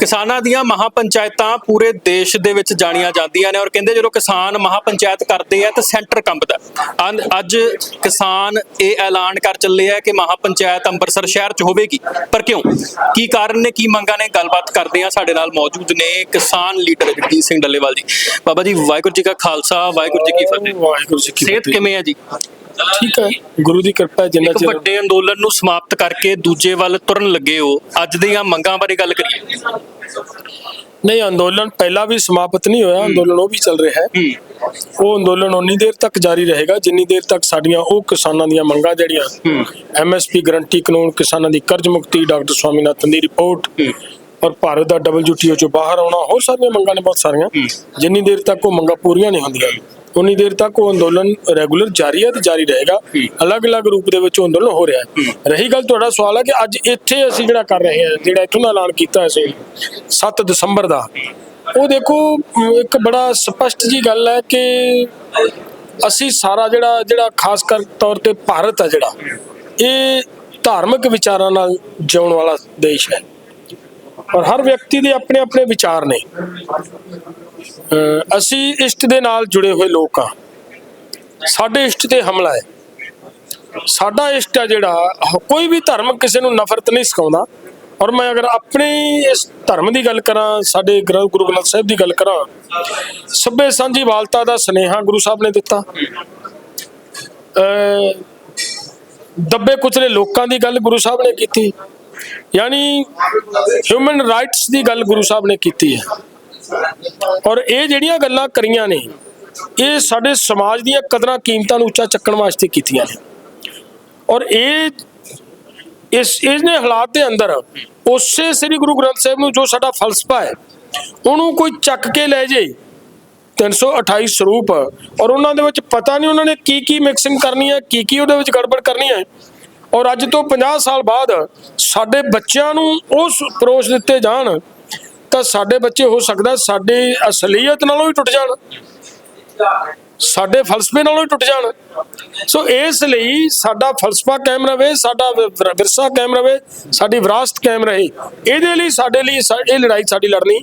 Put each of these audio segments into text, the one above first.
ਕਿਸਾਨਾਂ ਦੀਆਂ ਮਹਾਪੰਚਾਇਤਾਂ ਪੂਰੇ ਦੇਸ਼ ਦੇ ਵਿੱਚ ਜਾਣੀਆਂ ਜਾਂਦੀਆਂ ਨੇ ਔਰ ਕਹਿੰਦੇ ਜਦੋਂ ਕਿਸਾਨ ਮਹਾਪੰਚਾਇਤ ਕਰਦੇ ਆ ਤਾਂ ਸੈਂਟਰ ਕੰਬਦਾ। ਅੱਜ ਕਿਸਾਨ ਇਹ ਐਲਾਨ ਕਰ ਚੱਲੇ ਆ ਕਿ ਮਹਾਪੰਚਾਇਤ ਅੰਮ੍ਰਿਤਸਰ ਸ਼ਹਿਰ 'ਚ ਹੋਵੇਗੀ। ਪਰ ਕਿਉਂ? ਕੀ ਕਾਰਨ ਨੇ ਕੀ ਮੰਗਾਂ ਨੇ? ਗੱਲਬਾਤ ਕਰਦੇ ਆ ਸਾਡੇ ਨਾਲ ਮੌਜੂਦ ਨੇ ਕਿਸਾਨ ਲੀਡਰ ਜਗਜੀਤ ਸਿੰਘ ਡੱਲੇਵਾਲ ਜੀ। ਬਾਬਾ ਜੀ ਵਾਹਿਗੁਰੂ ਜੀ ਕਾ ਖਾਲਸਾ ਵਾਹਿਗੁਰੂ ਜੀ ਕੀ ਫਤਿਹ। ਵਾਹਿਗੁਰੂ ਜੀ ਕੀ ਸਿਹਤ ਕਿਵੇਂ ਹੈ ਜੀ? ਠੀਕ ਹੈ। ਗੁਰੂ ਦੀ ਕਿਰਪਾ ਜਿੰਨਾ ਚਿਰ ਵੱਡੇ ਅੰਦੋਲਨ ਨੂੰ ਸਮਾਪਤ ਕਰਕੇ ਦੂਜੇ ਵੱਲ ਤੁਰਨ ਲੱਗੇ ਹੋ ਅੱਜ ਦੀਆਂ ਮੰਗਾਂ ਬਾਰੇ ਗੱਲ ਕਰੀਏ। ਨਹੀਂ ਅੰਦੋਲਨ ਪਹਿਲਾਂ ਵੀ ਸਮਾਪਤ ਨਹੀਂ ਹੋਇਆ ਅੰਦੋਲਨ ਉਹ ਵੀ ਚੱਲ ਰਿਹਾ ਹੈ। ਉਹ ਅੰਦੋਲਨ ਉਨੀ ਦੇਰ ਤੱਕ ਜਾਰੀ ਰਹੇਗਾ ਜਿੰਨੀ ਦੇਰ ਤੱਕ ਸਾਡੀਆਂ ਉਹ ਕਿਸਾਨਾਂ ਦੀਆਂ ਮੰਗਾਂ ਜਿਹੜੀਆਂ ਐਮਐਸਪੀ ਗਰੰਟੀ ਕਾਨੂੰਨ ਕਿਸਾਨਾਂ ਦੀ ਕਰਜ਼ ਮੁਕਤੀ ਡਾਕਟਰ ਸਵਾਮੀਨਾਥਨ ਦੀ ਰਿਪੋਰਟ ਔਰ ਭਾਰਤ ਦਾ WTO ਚੋਂ ਬਾਹਰ ਆਉਣਾ ਹੋਰ ਸਾਰੀਆਂ ਮੰਗਾਂ ਨੇ ਬਹੁਤ ਸਾਰੀਆਂ। ਜਿੰਨੀ ਦੇਰ ਤੱਕ ਉਹ ਮੰਗਾਂ ਪੂਰੀਆਂ ਨਹੀਂ ਹੁੰਦੀਆਂ। ਉਨੀ ਦੇਰ ਤੱਕ ਉਹ ਅੰਦੋਲਨ ਰੈਗੂਲਰ ਜਾਰੀ ਹੈ ਤੇ ਜਾਰੀ ਰਹੇਗਾ। ਅਲੱਗ-ਅਲੱਗ ਰੂਪ ਦੇ ਵਿੱਚ ਉਹ ਅੰਦੋਲਨ ਹੋ ਰਿਹਾ ਹੈ। ਰਹੀ ਗੱਲ ਤੁਹਾਡਾ ਸਵਾਲ ਹੈ ਕਿ ਅੱਜ ਇੱਥੇ ਅਸੀਂ ਜਿਹੜਾ ਕਰ ਰਹੇ ਹਾਂ ਜਿਹੜਾ ਇੱਥੋਂ ਦਾ ਐਲਾਨ ਕੀਤਾ ਅਸੀਂ 7 ਦਸੰਬਰ ਦਾ ਉਹ ਦੇਖੋ ਇੱਕ ਬੜਾ ਸਪਸ਼ਟ ਜੀ ਗੱਲ ਹੈ ਕਿ ਅਸੀਂ ਸਾਰਾ ਜਿਹੜਾ ਜਿਹੜਾ ਖਾਸ ਕਰ ਤੌਰ ਤੇ ਭਾਰਤ ਹੈ ਜਿਹੜਾ ਇਹ ਧਾਰਮਿਕ ਵਿਚਾਰਾਂ ਨਾਲ ਜਿਉਣ ਵਾਲਾ ਦੇਸ਼ ਹੈ। ਔਰ ਹਰ ਵਿਅਕਤੀ ਦੇ ਆਪਣੇ ਆਪਣੇ ਵਿਚਾਰ ਨੇ। ਅਸੀਂ ਇਸ਼ਟ ਦੇ ਨਾਲ ਜੁੜੇ ਹੋਏ ਲੋਕ ਆ ਸਾਡੇ ਇਸ਼ਟ ਤੇ ਹਮਲਾ ਹੈ। ਸਾਡਾ ਇਸ਼ਟ ਹੈ ਜਿਹੜਾ, ਕੋਈ ਵੀ ਧਰਮ ਕਿਸੇ ਨੂੰ ਨਫ਼ਰਤ ਨਹੀਂ ਸਿਖਾਉਂਦਾ। ਔਰ ਮੈਂ ਅਗਰ ਆਪਣੇ ਇਸ ਧਰਮ ਦੀ ਗੱਲ ਕਰਾਂ, ਸਾਡੇ ਗੁਰੂ ਗੁਰੂ ਗ੍ਰੰਥ ਸਾਹਿਬ ਦੀ ਗੱਲ ਕਰਾਂ, ਸਭੇ ਸਾਂਝੀ ਵਾਲਤਾ ਦਾ ਸਨੇਹਾ ਗੁਰੂ ਸਾਹਿਬ ਨੇ ਦਿੱਤਾ। ਅਹ ਦੱਬੇ ਕੁਚਲੇ ਲੋਕਾਂ ਦੀ ਗੱਲ ਗੁਰੂ ਸਾਹਿਬ ਨੇ ਕੀਤੀ। ਯਾਨੀ ਹਿਊਮਨ ਰਾਈਟਸ ਦੀ ਗੱਲ ਗੁਰੂ ਸਾਹਿਬ ਨੇ ਕੀਤੀ ਹੈ। ਔਰ ਇਹ ਜਿਹੜੀਆਂ ਗੱਲਾਂ ਕਰੀਆਂ ਨੇ, ਇਹ ਸਾਡੇ ਸਮਾਜ ਦੀਆਂ ਕਦਰਾਂ ਕੀਮਤਾਂ ਨੂੰ ਉੱਚਾ ਚੱਕਣ ਵਾਸਤੇ ਕੀਤੀਆਂ ਨੇ। ਔਰ ਇਹ ਇਸ ਇਹਨੇ ਹਾਲਾਤ ਦੇ ਅੰਦਰ ਉਸੇ ਸ੍ਰੀ ਗੁਰੂ ਗ੍ਰੰਥ ਸਾਹਿਬ ਨੂੰ ਜੋ ਸਾਡਾ ਫਲਸਫਾ ਹੈ, ਉਹਨੂੰ ਕੋਈ ਚੱਕ ਕੇ ਲੈ ਜੇ 328 ਸਰੂਪ, ਔਰ ਉਹਨਾਂ ਦੇ ਵਿੱਚ ਪਤਾ ਨਹੀਂ ਉਹਨਾਂ ਨੇ ਕੀ ਕੀ ਮਿਕਸਿੰਗ ਕਰਨੀ ਹੈ, ਕੀ ਕੀ ਉਹਦੇ ਵਿੱਚ ਗੜਬੜ ਕਰਨੀ ਹੈ। ਔਰ ਅੱਜ ਤੋਂ 50 ਸਾਲ ਬਾਅਦ ਸਾਡੇ ਬੱਚਿਆਂ ਨੂੰ ਉਸ ਪਰੋਸ਼ ਦਿੱਤੇ ਜਾਣ ਤਾਂ ਸਾਡੇ ਬੱਚੇ ਹੋ ਸਕਦਾ ਸਾਡੀ ਅਸਲੀਅਤ ਨਾਲੋਂ ਵੀ ਟੁੱਟ ਜਾਣ। ਸਾਡੇ ਫਲਸਫੇ ਨਾਲੋਂ ਹੀ ਟੁੱਟ ਜਾਣ। ਸੋ ਇਸ ਲਈ ਸਾਡਾ ਫਲਸਫਾ ਕਾਇਮ ਰਵੇ ਸਾਡਾ ਵਿਰਸਾ ਕਾਇਮ ਰਵੇ ਸਾਡੀ ਵਿਰਾਸਤ ਕਾਇਮ ਰਹੇ। ਇਹਦੇ ਲਈ ਸਾਡੇ ਲਈ ਇਹ ਲੜਾਈ ਸਾਡੀ ਲੜਨੀ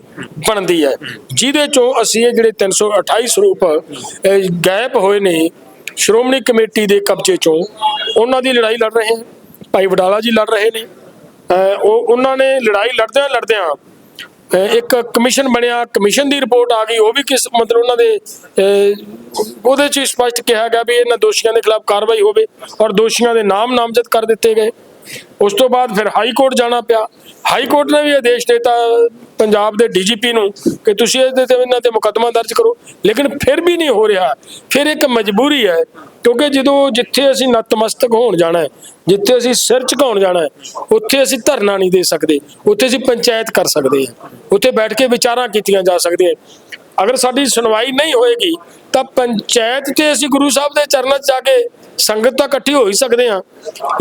ਬਣਦੀ ਹੈ। ਜਿਹਦੇ ਚੋਂ ਅਸੀਂ ਇਹ ਜਿਹੜੇ 328 ਸਰੂਪ ਅਹ, ਗਾਇਬ ਹੋਏ ਨੇ ਸ਼੍ਰੋਮਣੀ ਕਮੇਟੀ ਦੇ ਕਬਜ਼ੇ ਚੋਂ ਉਹਨਾਂ ਦੀ ਲੜਾਈ ਲੜ ਰਹੇ ਹਾਂ ਭਾਈ ਵਡਾਲਾ ਜੀ ਲੜ ਰਹੇ ਨੇ। ਉਹ ਉਹਨਾਂ ਨੇ ਲੜਾਈ ਲੜਦਿਆਂ ਲੜਦਿਆਂ ਇੱਕ ਕਮਿਸ਼ਨ ਬਣਿਆ, ਕਮਿਸ਼ਨ ਦੀ ਰਿਪੋਰਟ ਆ ਗਈ, ਉਹ ਵੀ ਕਿਸ ਮਤਲਬ ਉਹਨਾਂ ਦੇ ਉਹਦੇ ਚ ਹੀ ਸਪਸ਼ਟ ਕਿਹਾ ਗਿਆ ਵੀ ਇਹਨਾਂ ਦੋਸ਼ੀਆਂ ਦੇ ਖਿਲਾਫ ਕਾਰਵਾਈ ਹੋਵੇ ਔਰ ਦੋਸ਼ੀਆਂ ਦੇ ਨਾਮ ਨਾਮਜ਼ਦ ਕਰ ਦਿੱਤੇ ਗਏ। ਉਸ ਤੋਂ ਬਾਅਦ ਫਿਰ ਹਾਈ ਕੋਰਟ ਜਾਣਾ ਪਿਆ। ਹਾਈ ਕੋਰਟ ਨੇ ਵੀ ਆਦੇਸ਼ ਦਿੱਤਾ ਪੰਜਾਬ ਦੇ ਡੀਜੀਪੀ ਨੂੰ ਕਿ ਤੁਸੀਂ ਇਹਦੇ ਤੇ ਇਹਨਾਂ ਤੇ ਮੁਕੱਦਮਾ ਦਰਜ ਕਰੋ, ਲੇਕਿਨ ਫਿਰ ਵੀ ਨਹੀਂ ਹੋ ਰਿਹਾ। ਫਿਰ ਇੱਕ ਮਜਬੂਰੀ ਹੈ, ਕਿਉਂਕਿ ਜਦੋਂ ਜਿੱਥੇ ਅਸੀਂ ਨਤਮਸਤਕ ਹੋਣ ਜਾਣਾ ਹੈ, ਜਿੱਥੇ ਅਸੀਂ ਸਿਰ ਝੁਕਾਉਣ ਜਾਣਾ ਹੈ, ਉੱਥੇ ਅਸੀਂ ਧਰਨਾ ਨਹੀਂ ਦੇ ਸਕਦੇ, ਉੱਥੇ ਅਸੀਂ ਪੰਚਾਇਤ ਕਰ ਸਕਦੇ ਹਾਂ, ਉੱਥੇ ਬੈਠ ਕੇ ਵਿਚਾਰਾਂ ਕੀਤੀਆਂ ਜਾ ਸਕਦੀਆਂ ਅਗਰ ਸਾਡੀ ਸੁਣਵਾਈ ਨਹੀਂ ਹੋਏਗੀ, ਤਾਂ ਪੰਚਾਇਤ ਤੇ ਅਸੀਂ ਗੁਰੂ ਸਾਹਿਬ ਦੇ ਚਰਨਾਂ 'ਚ ਜਾ ਕੇ ਸੰਗਤ ਤਾਂ ਇਕੱਠੀ ਹੋ ਹੀ ਸਕਦੇ ਹਾਂ।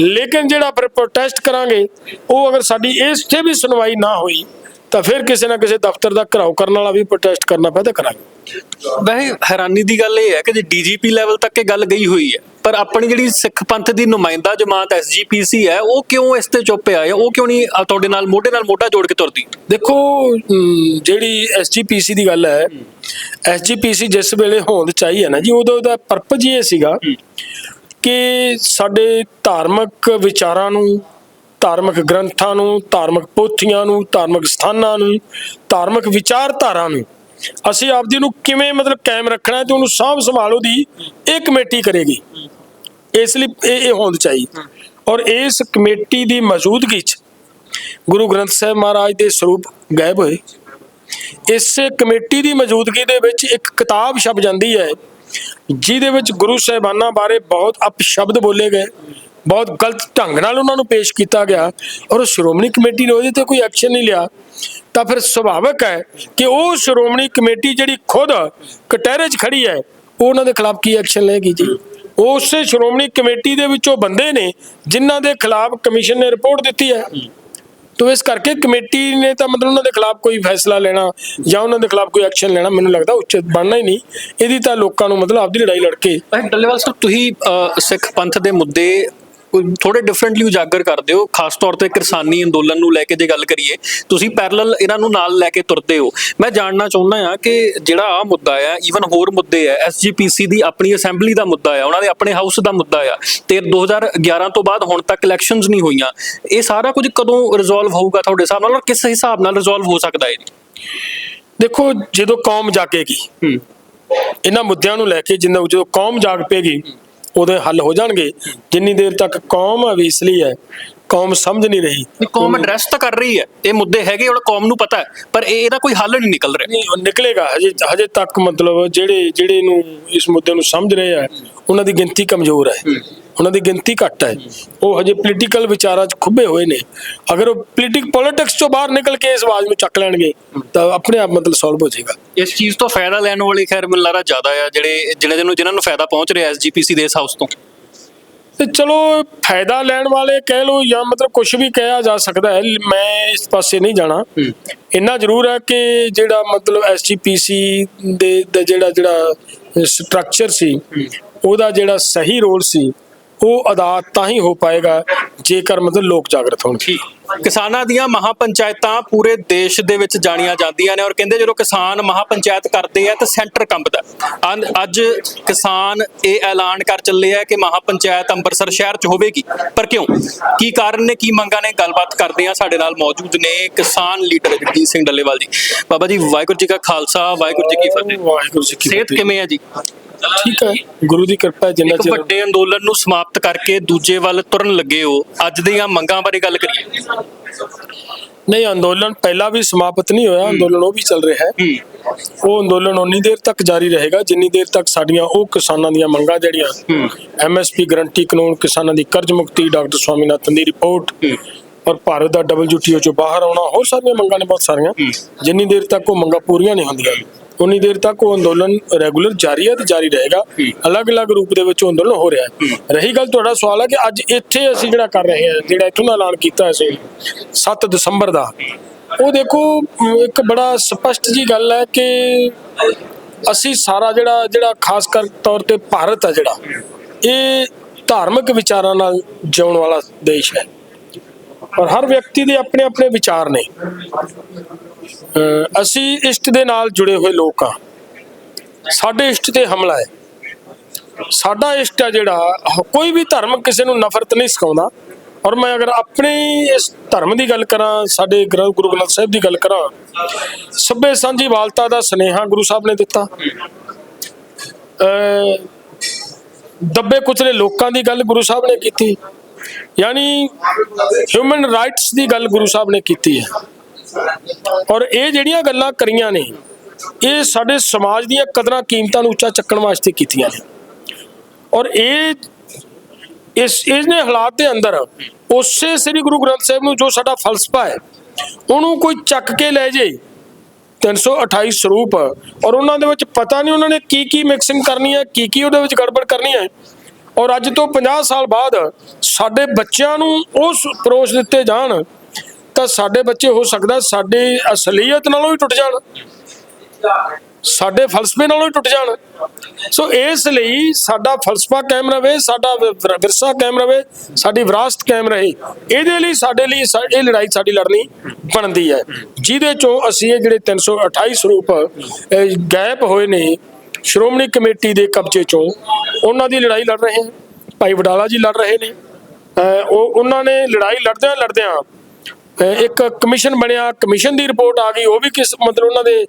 ਲੇਕਿਨ ਜਿਹੜਾ ਫਿਰ ਪ੍ਰੋਟੈਸਟ ਕਰਾਂਗੇ ਉਹ ਅਗਰ ਸਾਡੀ ਇਸ ਤੇ ਵੀ ਸੁਣਵਾਈ ਨਾ ਹੋਈ ਤਾਂ ਫਿਰ ਕਿਸੇ ਨਾ ਕਿਸੇ ਦਫ਼ਤਰ ਦਾ ਘਰਾਓ ਕਰਨ ਵਾਲਾ ਵੀ ਪ੍ਰੋਟੈਸਟ ਕਰਨਾ ਪੈਦਾ ਕਰਾਂਗੇ। ਵੈਸੇ ਹੈਰਾਨੀ ਦੀ ਗੱਲ ਇਹ ਹੈ ਕਿ ਜੇ ਡੀਜੀਪੀ ਲੈਵਲ ਤੱਕ ਇਹ ਗੱਲ ਗਈ ਹੋਈ ਹੈ ਪਰ ਆਪਣੀ ਜਿਹੜੀ ਸਿੱਖ ਪੰਥ ਦੀ ਨੁਮਾਇੰਦਾ ਜਮਾਤ ਐਸਜੀਪੀਸੀ ਹੈ ਉਹ ਕਿਉਂ ਇਸ ਤੇ ਚੁੱਪ ਆ ਉਹ ਕਿਉਂ ਨਹੀਂ ਤੁਹਾਡੇ ਨਾਲ ਮੋਢੇ ਨਾਲ ਮੋਢਾ ਜੋੜ ਕੇ ਤੁਰਦੀ? ਦੇਖੋ ਜਿਹੜੀ ਐਸਜੀਪੀਸੀ ਦੀ ਗੱਲ ਹੈ ਐਸਜੀਪੀਸੀ ਜਿਸ ਵੇਲੇ ਹੋਂਦ ਚਾਹੀ ਹੈ ਨਾ ਜੀ ਉਦੋਂ ਦਾ ਪਰਪਸ ਇਹ ਸੀਗਾ ਕਿ ਸਾਡੇ ਧਾਰਮਿਕ ਵਿਚਾਰਾਂ ਨੂੰ, ਧਾਰਮਿਕ ਗ੍ਰੰਥਾਂ ਨੂੰ, ਧਾਰਮਿਕ ਪੋਥੀਆਂ ਨੂੰ, ਧਾਰਮਿਕ ਸਥਾਨਾਂ ਨੂੰ, ਧਾਰਮਿਕ ਵਿਚਾਰਧਾਰਾ ਨੂੰ ਅਸੀਂ ਆਪਦੀ ਨੂੰ ਕਿਵੇਂ ਮਤਲਬ ਕਾਇਮ ਰੱਖਣਾ ਹੈ ਤੇ ਉਹਨੂੰ ਸਾਂਭ ਸੰਭਾਲ ਉਹਦੀ ਇਹ ਕਮੇਟੀ ਕਰੇਗੀ। ਇਸ ਲਈ ਇਹ ਇਹ ਹੋਂਦ ਚਾਹੀਦੀ ਔਰ ਇਸ ਕਮੇਟੀ ਦੀ ਮੌਜੂਦਗੀ 'ਚ ਗੁਰੂ ਗ੍ਰੰਥ ਸਾਹਿਬ ਮਹਾਰਾਜ ਦੇ ਸਰੂਪ ਗਾਇਬ ਹੋਏ। ਇਸ ਕਮੇਟੀ ਦੀ ਮੌਜੂਦਗੀ ਦੇ ਵਿੱਚ ਇੱਕ ਕਿਤਾਬ ਛਪ ਜਾਂਦੀ ਹੈ। ਜਿਹਦੇ ਵਿੱਚ ਗੁਰੂ ਸਾਹਿਬਾਨਾਂ ਬਾਰੇ ਬਹੁਤ ਅਪਸ਼ਬਦ ਬੋਲੇ ਗਏ, ਬਹੁਤ ਗਲਤ ਢੰਗ ਨਾਲ ਉਹਨਾਂ ਨੂੰ ਪੇਸ਼ ਕੀਤਾ ਗਿਆ ਔਰ ਸ਼੍ਰੋਮਣੀ ਕਮੇਟੀ ਨੇ ਉਹਦੇ ਤੇ ਕੋਈ ਐਕਸ਼ਨ ਨਹੀਂ ਲਿਆ। ਤਾਂ ਫਿਰ ਸੁਭਾਵਕ ਹੈ ਕਿ ਉਹ ਸ਼੍ਰੋਮਣੀ ਕਮੇਟੀ ਜਿਹੜੀ ਖੁਦ ਕਟਹਿਰੇ 'ਚ ਖੜੀ ਹੈ, ਉਹ ਉਹਨਾਂ ਦੇ ਖਿਲਾਫ ਕੀ ਐਕਸ਼ਨ ਲਏਗੀ ਜੀ? ਉਸੇ ਸ਼੍ਰੋਮਣੀ ਕਮੇਟੀ ਦੇ ਵਿੱਚੋਂ ਬੰਦੇ ਨੇ ਜਿਨ੍ਹਾਂ ਦੇ ਖਿਲਾਫ ਕਮਿਸ਼ਨ ਨੇ ਰਿਪੋਰਟ ਦਿੱਤੀ ਹੈ। ਤੋ ਇਸ ਕਰਕੇ ਕਮੇਟੀ ਨੇ ਤਾਂ ਮਤਲਬ ਉਹਨਾਂ ਦੇ ਖਿਲਾਫ ਕੋਈ ਫੈਸਲਾ ਲੈਣਾ ਜਾਂ ਉਹਨਾਂ ਦੇ ਖਿਲਾਫ ਕੋਈ ਐਕਸ਼ਨ ਲੈਣਾ ਮੈਨੂੰ ਲੱਗਦਾ ਉਚਿਤ ਬਣਨਾ ਹੀ ਨਹੀਂ। ਇਹਦੀ ਤਾਂ ਲੋਕਾਂ ਨੂੰ ਮਤਲਬ ਆਪਦੀ ਲੜਾਈ ਲੜ ਕੇ ਡੱਲੇਵਾਲ ਸਾਹਿਬ ਤੁਸੀਂ ਅ, ਸਿੱਖ ਪੰਥ ਦੇ ਮੁੱਦੇ ਥੋੜੇ ਡਿਫਰੈਂਟਲੀ ਉਜਾਗਰ ਕਰਦੇ ਹੋ ਖਾਸ ਤੌਰ ਤੇ ਕਿਸਾਨੀ ਅੰਦੋਲਨ ਨੂੰ ਲੈ ਕੇ ਜੇ ਗੱਲ ਕਰੀਏ ਤੁਸੀਂ ਪੈਰਲਲ ਇਹਨਾਂ ਨੂੰ ਨਾਲ ਲੈ ਕੇ ਤੁਰਦੇ ਹੋ। ਮੈਂ ਜਾਣਨਾ ਚਾਹੁੰਦਾ ਆ ਕਿ ਜਿਹੜਾ ਆ ਮੁੱਦਾ ਆ ਈਵਨ ਹੋਰ ਮੁੱਦੇ ਆ ਐਸਜੀਪੀਸੀ ਦੀ ਆਪਣੀ ਅਸੈਂਬਲੀ ਦਾ ਮੁੱਦਾ ਆ ਉਹਨਾਂ ਦੇ ਆਪਣੇ ਹਾਊਸ ਦਾ ਮੁੱਦਾ ਆ ਤੇ 2011 ਤੋਂ ਬਾਅਦ ਹੁਣ ਤੱਕ ਇਲੈਕਸ਼ਨਸ ਨਹੀਂ ਹੋਈਆਂ। ਇਹ ਸਾਰਾ ਕੁਝ ਕਦੋਂ ਰਿਜ਼ੋਲਵ ਹੋਊਗਾ ਤੁਹਾਡੇ ਹਿਸਾਬ ਨਾਲ ਔਰ ਕਿਸ ਹਿਸਾਬ ਨਾਲ ਰਿਜ਼ੋਲਵ ਹੋ ਸਕਦਾ ਹੈ ਦੇਖੋ ਜਦੋਂ ਕੌਮ ਜਾਗੇਗੀ ਹੂੰ। ਇਹਨਾਂ ਮੁੱਦਿਆਂ ਨੂੰ ਲੈ ਕੇ ਜਿੰਨਾ ਜਦੋਂ ਕੌਮ ਜਾਗ ਪਏਗੀ ਉਹਦੇ ਹੱਲ ਹੋ ਜਾਣਗੇ। ਜਿੰਨੀ ਦੇਰ ਤੱਕ ਕੌਮ ਹੈ ਵੀ ਇਸ ਲਈ ਹੈ ਕੌਮ ਸਮਝ ਨਹੀਂ ਰਹੀ। ਨਹੀਂ ਕੌਮ ਐਡਰੈਸ ਤਾਂ ਕਰ ਰਹੀ ਹੈ। ਇਹ ਮੁੱਦੇ ਹੈਗੇ ਔਰ ਕੌਮ ਨੂੰ ਪਤਾ ਹੈ ਪਰ ਇਹ ਇਹਦਾ ਕੋਈ ਹੱਲ ਨਹੀਂ ਨਿਕਲ ਰਿਹਾ। ਨਹੀਂ ਉਹ ਨਿਕਲੇਗਾ। ਹਜੇ ਹਜੇ ਤੱਕ ਮਤਲਬ ਜਿਹੜੇ ਜਿਹੜੇ ਨੂੰ ਇਸ ਮੁੱਦੇ ਨੂੰ ਸਮਝ ਰਹੇ ਆ ਉਹਨਾਂ ਦੀ ਗਿਣਤੀ ਕਮਜ਼ੋਰ ਹੈ। ਉਹਨਾਂ ਦੀ ਗਿਣਤੀ ਘੱਟ ਹੈ। ਉਹ ਹਜੇ ਪੋਲੀਟੀਕਲ ਵਿਚਾਰਾਂ 'ਚ ਖੁੱਬੇ ਹੋਏ ਨੇ। ਅਗਰ ਉਹ ਪੋਲੀਟਿਕ ਪੋਲਿਟਿਕਸ ਤੋਂ ਬਾਹਰ ਨਿਕਲ ਕੇ ਇਸ ਆਵਾਜ਼ ਨੂੰ ਚੱਕ ਲੈਣਗੇ ਤਾਂ ਆਪਣੇ ਆਪ ਮਤਲਬ ਸੋਲਵ ਹੋ ਜਾਏਗਾ। ਇਸ ਚੀਜ਼ ਤੋਂ ਫਾਇਦਾ ਲੈਣ ਵਾਲੇ ਖੈਰ ਲੱਗਦਾ ਜ਼ਿਆਦਾ ਆ ਜਿਹੜੇ ਜਿਹੜੇ ਨੂੰ ਜਿਨ੍ਹਾਂ ਨੂੰ ਫਾਇਦਾ ਪਹੁੰਚ ਰਿਹਾ ਐਸਜੀਪੀਸੀ ਦੇ ਇਸ ਹਾਊਸ ਤੋਂ। ਤੇ ਚਲੋ ਫਾਇਦਾ ਲੈਣ ਵਾਲੇ ਕਹਿ ਲੋ ਜਾਂ ਮਤਲਬ ਕੁਝ ਵੀ ਕਿਹਾ ਜਾ ਸਕਦਾ ਹੈ ਮੈਂ ਇਸ ਪਾਸੇ ਨਹੀਂ ਜਾਣਾ। ਇੰਨਾ ਜ਼ਰੂਰ ਹੈ ਕਿ ਜਿਹੜਾ ਮਤਲਬ ਐਸਜੀਪੀਸੀ ਦੇ ਦਾ ਜਿਹੜਾ ਜਿਹੜਾ ਸਟਰਕਚਰ ਸੀ ਉਹਦਾ ਜਿਹੜਾ ਸਹੀ ਰੋਲ ਸੀ ਉਹ ਅਦਾ ਤਾਂ ਹੀ ਹੋ ਪਾਏਗਾ ਜੇਕਰ ਮਤਲਬ ਲੋਕ ਜਾਗਰਤ ਹੋਣਗੇ। ਕਿਸਾਨਾਂ ਦੀਆਂ ਮਹਾਪੰਚਾਇਤਾਂ ਪੂਰੇ ਦੇਸ਼ ਦੇ ਵਿੱਚ ਜਾਣੀਆਂ ਜਾਂਦੀਆਂ ਨੇ ਔਰ ਕਹਿੰਦੇ ਜਦੋਂ ਕਿਸਾਨ ਮਹਾਪੰਚਾਇਤ ਕਰਦੇ ਆ ਤਾਂ ਸੈਂਟਰ ਕੰਬਦਾ। ਅੱਜ ਕਿਸਾਨ ਇਹ ਐਲਾਨ ਕਰ ਚੱਲੇ ਆ ਕਿ ਮਹਾਪੰਚਾਇਤ ਅੰਮ੍ਰਿਤਸਰ ਸ਼ਹਿਰ 'ਚ ਹੋਵੇਗੀ। ਪਰ ਕਿਉਂ? ਕੀ ਕਾਰਨ ਨੇ ਕੀ ਮੰਗਾਂ ਨੇ? ਗੱਲਬਾਤ ਕਰਦੇ ਆ ਸਾਡੇ ਨਾਲ ਮੌਜੂਦ ਨੇ ਕਿਸਾਨ ਲੀਡਰ ਜਗਜੀਤ ਸਿੰਘ ਡੱਲੇਵਾਲ ਜੀ। ਬਾਬਾ ਜੀ ਵਾਹਿਗੁਰੂ ਜੀ ਕਾ ਖਾਲਸਾ ਵਾਹਿਗੁਰੂ ਜੀ ਕੀ ਫਤਿਹ। ਵਾਹਿਗੁਰੂ ਜੀ ਕੀ ਸਿਹਤ। ਕਿਵੇਂ ਹੈ ਜੀ? ਠੀਕ ਹੈ। ਗੁਰੂ ਦੀ ਕਿਰਪਾ ਹੈ ਜਿੰਨਾ ਇੱਕ ਚਿਰ ਵੱਡੇ ਅੰਦੋਲਨ ਨੂੰ ਸਮਾਪਤ ਕਰਕੇ ਦੂਜੇ ਵੱਲ ਤੁਰਨ ਲੱਗੇ ਹੋ ਅੱਜ ਦੀਆਂ ਮੰਗਾਂ ਬਾਰੇ ਗੱਲ ਕਰੀਏ। ਨਹੀਂ ਅੰਦੋਲਨ ਪਹਿਲਾਂ ਵੀ ਸਮਾਪਤ ਨਹੀਂ ਹੋਇਆ ਅੰਦੋਲਨ ਉਹ ਵੀ ਚੱਲ ਰਿਹਾ ਹੈ। ਉਹ ਅੰਦੋਲਨ ਉਨੀ ਦੇਰ ਤੱਕ ਜਾਰੀ ਰਹੇਗਾ ਜਿੰਨੀ ਦੇਰ ਤੱਕ ਸਾਡੀਆਂ ਉਹ ਕਿਸਾਨਾਂ ਦੀਆਂ ਮੰਗਾਂ ਜਿਹੜੀਆਂ ਐਮਐਸਪੀ ਗਰੰਟੀ ਕਾਨੂੰਨ ਕਿਸਾਨਾਂ ਦੀ ਕਰਜ਼ ਮੁਕਤੀ ਡਾਕਟਰ ਸਵਾਮੀਨਾਥਨ ਦੀ ਰਿਪੋਰਟ ਔਰ ਭਾਰਤ ਦਾ WTO ਚੋਂ ਬਾਹਰ ਆਉਣਾ ਹੋਰ ਸਾਰੀਆਂ ਮੰਗਾਂ ਨੇ ਬਹੁਤ ਸਾਰੀਆਂ। ਜਿੰਨੀ ਦੇਰ ਤੱਕ ਉਹ ਮੰਗਾਂ ਪੂਰੀਆਂ ਨਹੀਂ ਹੁੰਦੀਆਂ। ਉਨੀ ਦੇਰ ਤੱਕ ਉਹ ਅੰਦੋਲਨ ਰੈਗੂਲਰ ਜਾਰੀ ਹੈ ਤੇ ਜਾਰੀ ਰਹੇਗਾ। ਅਲੱਗ-ਅਲੱਗ ਰੂਪ ਦੇ ਵਿੱਚ ਅੰਦੋਲਨ ਹੋ ਰਿਹਾ ਹੈ। ਰਹੀ ਗੱਲ ਤੁਹਾਡਾ ਸਵਾਲ ਹੈ ਕਿ ਅੱਜ ਇੱਥੇ ਅਸੀਂ ਜਿਹੜਾ ਕਰ ਰਹੇ ਹਾਂ ਜਿਹੜਾ ਇੱਥੋਂ ਦਾ ਐਲਾਨ ਕੀਤਾ ਅਸੀਂ 7 ਦਸੰਬਰ ਦਾ ਉਹ ਦੇਖੋ ਇੱਕ ਬੜਾ ਸਪਸ਼ਟ ਜੀ ਗੱਲ ਹੈ ਕਿ ਅਸੀਂ ਸਾਰਾ ਜਿਹੜਾ ਜਿਹੜਾ ਖਾਸ ਕਰ ਤੌਰ ਤੇ ਭਾਰਤ ਹੈ ਜਿਹੜਾ ਇਹ ਧਾਰਮਿਕ ਵਿਚਾਰਾਂ ਨਾਲ ਜਿਉਣ ਵਾਲਾ ਦੇਸ਼ ਹੈ। ਔਰ ਹਰ ਵਿਅਕਤੀ ਦੇ ਆਪਣੇ ਆਪਣੇ ਵਿਚਾਰ ਨੇ। ਅਸੀਂ ਇਸ਼ਟ ਦੇ ਨਾਲ ਜੁੜੇ ਹੋਏ ਲੋਕ ਆ ਸਾਡੇ ਇਸ਼ਟ ਤੇ ਹਮਲਾ ਹੈ। ਸਾਡਾ ਇਸ਼ਟ ਹੈ ਜਿਹੜਾ, ਕੋਈ ਵੀ ਧਰਮ ਕਿਸੇ ਨੂੰ ਨਫ਼ਰਤ ਨਹੀਂ ਸਿਖਾਉਂਦਾ। ਔਰ ਮੈਂ ਅਗਰ ਆਪਣੇ ਇਸ ਧਰਮ ਦੀ ਗੱਲ ਕਰਾਂ, ਸਾਡੇ ਗੁਰੂ ਗ੍ਰੰਥ ਸਾਹਿਬ ਦੀ ਗੱਲ ਕਰਾਂ, ਸਭੇ ਸਾਂਝੀ ਵਾਲਤਾ ਦਾ ਸਨੇਹਾ ਗੁਰੂ ਸਾਹਿਬ ਨੇ ਦਿੱਤਾ। ਅਹ ਦੱਬੇ ਕੁਚਲੇ ਲੋਕਾਂ ਦੀ ਗੱਲ ਗੁਰੂ ਸਾਹਿਬ ਨੇ ਕੀਤੀ। ਯਾਨੀ ਹਿਊਮਨ ਰਾਈਟਸ ਦੀ ਗੱਲ ਗੁਰੂ ਸਾਹਿਬ ਨੇ ਕੀਤੀ ਹੈ। ਔਰ ਇਹ ਜਿਹੜੀਆਂ ਗੱਲਾਂ ਕਰੀਆਂ ਨੇ, ਇਹ ਸਾਡੇ ਸਮਾਜ ਦੀਆਂ ਕਦਰਾਂ ਕੀਮਤਾਂ ਨੂੰ ਉੱਚਾ ਚੱਕਣ ਵਾਸਤੇ ਕੀਤੀਆਂ ਨੇ। ਔਰ ਇਹ, ਇਸ ਇਹਨੇ ਹਾਲਾਤ ਦੇ ਅੰਦਰ ਉਸੇ ਸ੍ਰੀ ਗੁਰੂ ਗ੍ਰੰਥ ਸਾਹਿਬ ਨੂੰ ਜੋ ਸਾਡਾ ਫਲਸਫਾ ਹੈ, ਉਹਨੂੰ ਕੋਈ ਚੱਕ ਕੇ ਲੈ ਜੇ 328 ਸਰੂਪ, ਔਰ ਉਹਨਾਂ ਦੇ ਵਿੱਚ ਪਤਾ ਨਹੀਂ ਉਹਨਾਂ ਨੇ ਕੀ ਕੀ ਮਿਕਸਿੰਗ ਕਰਨੀ ਹੈ, ਕੀ ਕੀ ਉਹਦੇ ਵਿੱਚ ਗੜਬੜ ਕਰਨੀ ਹੈ। ਔਰ ਅੱਜ ਤੋਂ 50 ਸਾਲ ਬਾਅਦ ਸਾਡੇ ਬੱਚਿਆਂ ਨੂੰ ਉਸ ਪਰੋਸ ਦਿੱਤੇ ਜਾਣ ਤਾਂ ਸਾਡੇ ਬੱਚੇ ਹੋ ਸਕਦਾ ਸਾਡੀ ਅਸਲੀਅਤ ਨਾਲੋਂ ਵੀ ਟੁੱਟ ਜਾਣ। ਸਾਡੇ ਫਲਸਫੇ ਨਾਲੋਂ ਹੀ ਟੁੱਟ ਜਾਣ। ਸੋ ਇਸ ਲਈ ਸਾਡਾ ਫਲਸਫਾ ਕਾਇਮ ਰਵੇ ਸਾਡਾ ਵਿਰਸਾ ਕਾਇਮ ਰਵੇ ਸਾਡੀ ਵਿਰਾਸਤ ਕਾਇਮ ਰਹੇ। ਇਹਦੇ ਲਈ ਸਾਡੇ ਲਈ ਇਹ ਲੜਾਈ ਸਾਡੀ ਲੜਨੀ ਬਣਦੀ ਹੈ। ਜਿਹਦੇ ਚੋਂ ਅਸੀਂ ਇਹ ਜਿਹੜੇ 328 ਸਰੂਪ ਅਹ, ਗਾਇਬ ਹੋਏ ਨੇ ਸ਼੍ਰੋਮਣੀ ਕਮੇਟੀ ਦੇ ਕਬਜ਼ੇ ਚੋਂ ਉਹਨਾਂ ਦੀ ਲੜਾਈ ਲੜ ਰਹੇ ਹਾਂ ਭਾਈ ਵਡਾਲਾ ਜੀ ਲੜ ਰਹੇ ਨੇ। ਉਹ ਉਹਨਾਂ ਨੇ ਲੜਾਈ ਲੜਦਿਆਂ ਲੜਦਿਆਂ ਇੱਕ ਕਮਿਸ਼ਨ ਬਣਿਆ, ਕਮਿਸ਼ਨ ਦੀ ਰਿਪੋਰਟ ਆ ਗਈ, ਉਹ ਵੀ ਕਿਸ ਮਤਲਬ ਉਹਨਾਂ ਦੇ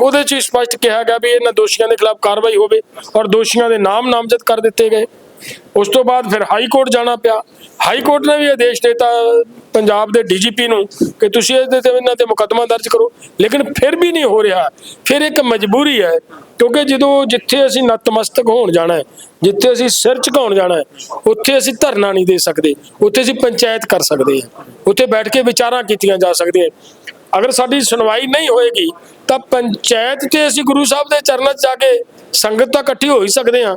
ਉਹਦੇ ਚ ਹੀ ਸਪਸ਼ਟ ਕਿਹਾ ਗਿਆ ਵੀ ਇਹਨਾਂ ਦੋਸ਼ੀਆਂ ਦੇ ਖਿਲਾਫ ਕਾਰਵਾਈ ਹੋਵੇ ਔਰ ਦੋਸ਼ੀਆਂ ਦੇ ਨਾਮ ਨਾਮਜ਼ਦ ਕਰ ਦਿੱਤੇ ਗਏ। ਉਸ ਤੋਂ ਬਾਅਦ ਫਿਰ ਹਾਈ ਕੋਰਟ ਜਾਣਾ ਪਿਆ। ਹਾਈ ਕੋਰਟ ਨੇ ਵੀ ਆਦੇਸ਼ ਦਿੱਤਾ ਪੰਜਾਬ ਦੇ ਡੀਜੀਪੀ ਨੂੰ ਕਿ ਤੁਸੀਂ ਇਹਦੇ ਤੇ ਇਹਨਾਂ ਤੇ ਮੁਕੱਦਮਾ ਦਰਜ ਕਰੋ। ਲੇਕਿਨ ਫਿਰ ਵੀ ਨਹੀਂ ਹੋ ਰਿਹਾ। ਫਿਰ ਇੱਕ ਮਜਬੂਰੀ ਹੈ, ਕਿਉਂਕਿ ਜਦੋਂ ਜਿੱਥੇ ਅਸੀਂ ਨਤਮਸਤਕ ਹੋਣ ਜਾਣਾ ਹੈ, ਜਿੱਥੇ ਅਸੀਂ ਸਿਰ ਝੁਕਾਉਣ ਜਾਣਾ ਹੈ, ਉੱਥੇ ਅਸੀਂ ਧਰਨਾ ਨਹੀਂ ਦੇ ਸਕਦੇ, ਉੱਥੇ ਅਸੀਂ ਪੰਚਾਇਤ ਕਰ ਸਕਦੇ ਹਾਂ, ਉੱਥੇ ਬੈਠ ਕੇ ਵਿਚਾਰਾਂ ਕੀਤੀਆਂ ਜਾ ਸਕਦੀਆਂ ਅਗਰ ਸਾਡੀ ਸੁਣਵਾਈ ਨਹੀਂ ਹੋਏਗੀ, ਤਾਂ ਪੰਚਾਇਤ ਤੇ ਅਸੀਂ ਗੁਰੂ ਸਾਹਿਬ ਦੇ ਚਰਨਾਂ 'ਚ ਜਾ ਕੇ ਸੰਗਤ ਤਾਂ ਇਕੱਠੀ ਹੋ ਹੀ ਸਕਦੇ ਹਾਂ।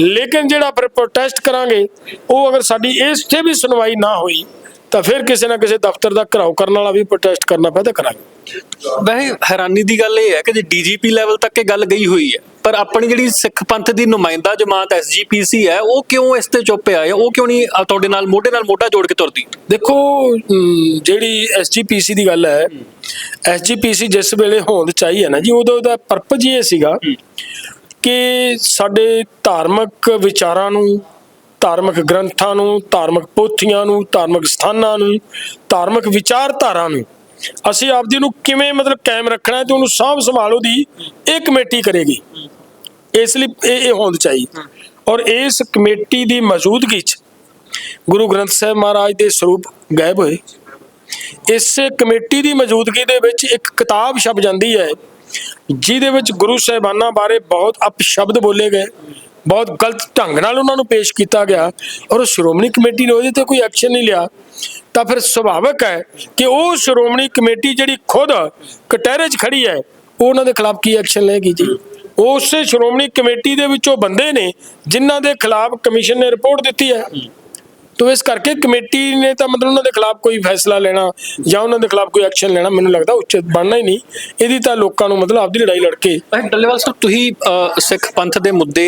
ਲੇਕਿਨ ਜਿਹੜਾ ਫਿਰ ਪ੍ਰੋਟੈਸਟ ਕਰਾਂਗੇ, ਉਹ ਅਗਰ ਸਾਡੀ ਇਸ ਤੇ ਵੀ ਸੁਣਵਾਈ ਨਾ ਹੋਈ ਤਾਂ ਫਿਰ ਕਿਸੇ ਨਾ ਕਿਸੇ ਦਫ਼ਤਰ ਦਾ ਘਰਾਓ ਕਰਨ ਵਾਲਾ ਵੀ ਪ੍ਰੋਟੈਸਟ ਕਰਨਾ ਤਾਂ ਕਰਾਂਗੇ। ਵੈਸੇ ਹੈਰਾਨੀ ਦੀ ਗੱਲ ਇਹ ਹੈ ਕਿ ਜੇ ਡੀਜੀਪੀ ਲੈਵਲ ਤੱਕ ਇਹ ਗੱਲ ਗਈ ਹੋਈ ਹੈ ਪਰ ਆਪਣੀ ਜਿਹੜੀ ਸਿੱਖ ਪੰਥ ਦੀ ਨੁਮਾਇੰਦਾ ਜਮਾਤ ਐਸਜੀਪੀਸੀ ਹੈ ਉਹ ਕਿਉਂ ਇਸ ਤੇ ਚੁੱਪ ਹੈ? ਉਹ ਕਿਉਂ ਨਹੀਂ ਤੁਹਾਡੇ ਨਾਲ ਮੋਢੇ ਨਾਲ ਮੋਢਾ ਜੋੜ ਕੇ ਤੁਰਦੀ? ਦੇਖੋ ਜਿਹੜੀ ਐਸਜੀਪੀਸੀ ਦੀ ਗੱਲ ਹੈ ਐਸਜੀਪੀਸੀ ਜਿਸ ਵੇਲੇ ਹੋਂਦ ਚਾਹੀ ਹੈ ਨਾ ਜੀ ਉਦੋਂ ਦਾ ਪਰਪਸ ਇਹ ਸੀਗਾ ਕਿ ਸਾਡੇ ਧਾਰਮਿਕ ਵਿਚਾਰਾਂ ਨੂੰ ਧਾਰਮਿਕ ਗ੍ਰੰਥਾਂ ਨੂੰ, ਧਾਰਮਿਕ ਪੋਥੀਆਂ ਨੂੰ, ਧਾਰਮਿਕ ਸਥਾਨਾਂ ਨੂੰ, ਧਾਰਮਿਕ ਵਿਚਾਰਧਾਰਾ ਨੂੰ ਅਸੀਂ ਆਪਦੀ ਨੂੰ ਕਿਵੇਂ ਮਤਲਬ ਕਾਇਮ ਰੱਖਣਾ ਹੈ ਤੇ ਉਹਨੂੰ ਸਾਂਭ ਸੰਭਾਲ ਉਹਦੀ ਇਹ ਕਮੇਟੀ ਕਰੇਗੀ। ਇਸ ਲਈ ਇਹ ਇਹ ਹੋਂਦ ਚਾਹੀਦੀ। ਔਰ ਇਸ ਕਮੇਟੀ ਦੀ ਮੌਜੂਦਗੀ 'ਚ ਗੁਰੂ ਗ੍ਰੰਥ ਸਾਹਿਬ ਮਹਾਰਾਜ ਦੇ ਸਰੂਪ ਗਾਇਬ ਹੋਏ। ਇਸ ਕਮੇਟੀ ਦੀ ਮੌਜੂਦਗੀ ਦੇ ਵਿੱਚ ਇੱਕ ਕਿਤਾਬ ਛਪ ਜਾਂਦੀ ਹੈ, ਜਿਹਦੇ ਵਿੱਚ ਗੁਰੂ ਸਾਹਿਬਾਨਾਂ ਬਾਰੇ ਬਹੁਤ ਅਪਸ਼ਬਦ ਬੋਲੇ ਗਏ। ਬਹੁਤ ਗਲਤ ਢੰਗ ਨਾਲ ਉਹਨਾਂ ਨੂੰ ਪੇਸ਼ ਕੀਤਾ ਗਿਆ ਔਰ ਉਹ ਸ਼੍ਰੋਮਣੀ ਕਮੇਟੀ ਨੇ ਉਹਦੇ ਤੇ ਕੋਈ ਐਕਸ਼ਨ ਨਹੀਂ ਲਿਆ। ਤਾਂ ਫਿਰ ਸੁਭਾਵਕ ਹੈ ਕਿ ਉਹ ਸ਼੍ਰੋਮਣੀ ਕਮੇਟੀ ਜਿਹੜੀ ਖੁਦ ਕਟਹਿਰੇ 'ਚ ਖੜੀ ਹੈ, ਉਹ ਉਹਨਾਂ ਦੇ ਖਿਲਾਫ ਕੀ ਐਕਸ਼ਨ ਲਏਗੀ ਜੀ? ਉਸੇ ਸ਼੍ਰੋਮਣੀ ਕਮੇਟੀ ਦੇ ਵਿੱਚੋਂ ਬੰਦੇ ਨੇ ਜਿਨ੍ਹਾਂ ਦੇ ਖਿਲਾਫ ਕਮਿਸ਼ਨ ਨੇ ਰਿਪੋਰਟ ਦਿੱਤੀ ਹੈ। ਤੋ ਇਸ ਕਰਕੇ ਕਮੇਟੀ ਨੇ ਤਾਂ ਮਤਲਬ ਉਹਨਾਂ ਦੇ ਖਿਲਾਫ ਕੋਈ ਫੈਸਲਾ ਲੈਣਾ ਜਾਂ ਉਹਨਾਂ ਦੇ ਖਿਲਾਫ ਕੋਈ ਐਕਸ਼ਨ ਲੈਣਾ ਮੈਨੂੰ ਲੱਗਦਾ ਉਚਿਤ ਬਣਨਾ ਹੀ ਨਹੀਂ। ਇਹਦੀ ਤਾਂ ਲੋਕਾਂ ਨੂੰ ਮਤਲਬ ਆਪਦੀ ਲੜਾਈ ਲੜ ਕੇ ਡੱਲੇਵਾਲ ਸਾਹਿਬ ਤੁਸੀਂ ਸਿੱਖ ਪੰਥ ਦੇ ਮੁੱਦੇ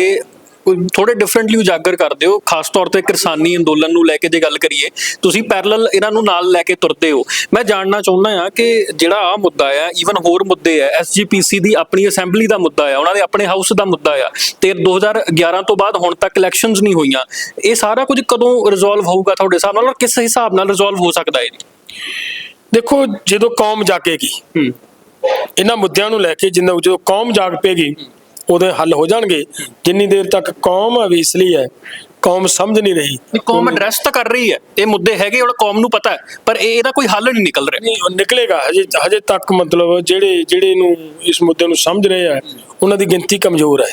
ਥੋੜੇ ਡਿਫਰੈਂਟਲੀ ਉਜਾਗਰ ਕਰਦੇ ਹੋ ਖਾਸ ਤੌਰ ਤੇ ਕਿਸਾਨੀ ਅੰਦੋਲਨ ਨੂੰ ਲੈ ਕੇ ਜੇ ਗੱਲ ਕਰੀਏ ਤੁਸੀਂ ਪੈਰਲਲ ਇਹਨਾਂ ਨੂੰ ਨਾਲ ਲੈ ਕੇ ਤੁਰਦੇ ਹੋ। ਮੈਂ ਜਾਣਨਾ ਚਾਹੁੰਦਾ ਹਾਂ ਕਿ ਜਿਹੜਾ ਆ ਮੁੱਦਾ ਆ ਈਵਨ ਹੋਰ ਮੁੱਦੇ ਆ ਐਸਜੀਪੀਸੀ ਦੀ ਆਪਣੀ ਅਸੈਂਬਲੀ ਦਾ ਮੁੱਦਾ ਆ ਉਹਨਾਂ ਦੇ ਆਪਣੇ ਹਾਊਸ ਦਾ ਮੁੱਦਾ ਆ ਤੇ 2011 ਤੋਂ ਬਾਅਦ ਹੁਣ ਤੱਕ ਇਲੈਕਸ਼ਨਸ ਨਹੀਂ ਹੋਈਆਂ। ਇਹ ਸਾਰਾ ਕੁਝ ਕਦੋਂ ਰਿਜ਼ੋਲਵ ਹੋਊਗਾ ਤੁਹਾਡੇ ਹਿਸਾਬ ਨਾਲ ਔਰ ਕਿਸ ਹਿਸਾਬ ਨਾਲ ਰਿਜ਼ੋਲਵ ਹੋ ਸਕਦਾ ਹੈ ਦੇਖੋ ਜਦੋਂ ਕੌਮ ਜਾਗੇਗੀ ਇਹਨਾਂ ਮੁੱਦਿਆਂ ਨੂੰ ਲੈ ਕੇ ਜਿੰਨਾ ਜਦੋਂ ਕੌਮ ਜਾਗ ਪਏਗੀ ਉਹਦੇ ਹੱਲ ਹੋ ਜਾਣਗੇ। ਜਿੰਨੀ ਦੇਰ ਤੱਕ ਕੌਮ ਅਵੀਸਲੀ ਹੈ ਕੌਮ ਸਮਝ ਨਹੀਂ ਰਹੀ। ਕੌਮ ਐਡਰੈਸ ਤਾਂ ਕਰ ਰਹੀ ਹੈ। ਇਹ ਮੁੱਦੇ ਹੈਗੇ ਔਰ ਕੌਮ ਨੂੰ ਪਤਾ ਹੈ ਪਰ ਇਹ ਇਹਦਾ ਕੋਈ ਹੱਲ ਨਹੀਂ ਨਿਕਲ ਰਿਹਾ। ਨਹੀਂ ਉਹ ਨਿਕਲੇਗਾ। ਹਜੇ ਹਜੇ ਤੱਕ ਮਤਲਬ ਜਿਹੜੇ ਜਿਹੜੇ ਨੂੰ ਇਸ ਮੁੱਦੇ ਨੂੰ ਸਮਝ ਰਹੇ ਆ ਉਹਨਾਂ ਦੀ ਗਿਣਤੀ ਕਮਜ਼ੋਰ ਹੈ।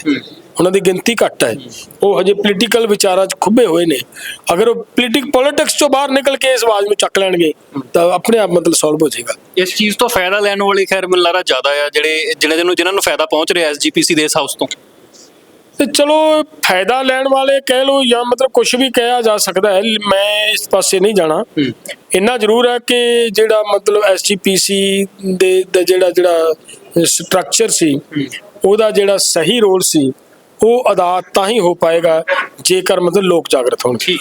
ਉਹਨਾਂ ਦੀ ਗਿਣਤੀ ਘੱਟ ਹੈ। ਉਹ ਹਜੇ ਪੋਲੀਟੀਕਲ ਵਿਚਾਰਾਂ 'ਚ ਖੁੱਬੇ ਹੋਏ ਨੇ। ਅਗਰ ਉਹ ਪੋਲੀਟਿਕ ਪੋਲਿਟਿਕਸ ਤੋਂ ਬਾਹਰ ਨਿਕਲ ਕੇ ਇਸ ਆਵਾਜ਼ ਨੂੰ ਚੱਕ ਲੈਣਗੇ ਤਾਂ ਆਪਣੇ ਆਪ ਮਤਲਬ ਸੋਲਵ ਹੋ ਜਾਏਗਾ। ਇਸ ਚੀਜ਼ ਤੋਂ ਫਾਇਦਾ ਲੈਣ ਵਾਲੇ ਖੈਰ ਲੱਗਦਾ ਜ਼ਿਆਦਾ ਆ ਜਿਹੜੇ ਜਿਹੜੇ ਨੂੰ ਜਿਨ੍ਹਾਂ ਨੂੰ ਫਾਇਦਾ ਪਹੁੰਚ ਰਿਹਾ ਐਸਜੀਪੀਸੀ ਦੇ ਇਸ ਹਾਊਸ ਤੋਂ। ਤੇ ਚਲੋ ਫਾਇਦਾ ਲੈਣ ਵਾਲੇ ਕਹਿ ਲੋ ਜਾਂ ਮਤਲਬ ਕੁਝ ਵੀ ਕਿਹਾ ਜਾ ਸਕਦਾ ਹੈ ਮੈਂ ਇਸ ਪਾਸੇ ਨਹੀਂ ਜਾਣਾ। ਇੰਨਾ ਜ਼ਰੂਰ ਹੈ ਕਿ ਜਿਹੜਾ ਮਤਲਬ ਐਸਜੀਪੀਸੀ ਦਾ ਜਿਹੜਾ ਜਿਹੜਾ ਸਟਰਕਚਰ ਸੀ ਉਹਦਾ ਜਿਹੜਾ ਸਹੀ ਰੋਲ ਸੀ, ਉਹ ਅਦਾ ਤਾਂ ਹੀ ਹੋ ਪਾਏਗਾ, ਜੇਕਰ ਮਤਲਬ ਲੋਕ ਜਾਗਰਤ ਹੋਣ ਠੀਕ।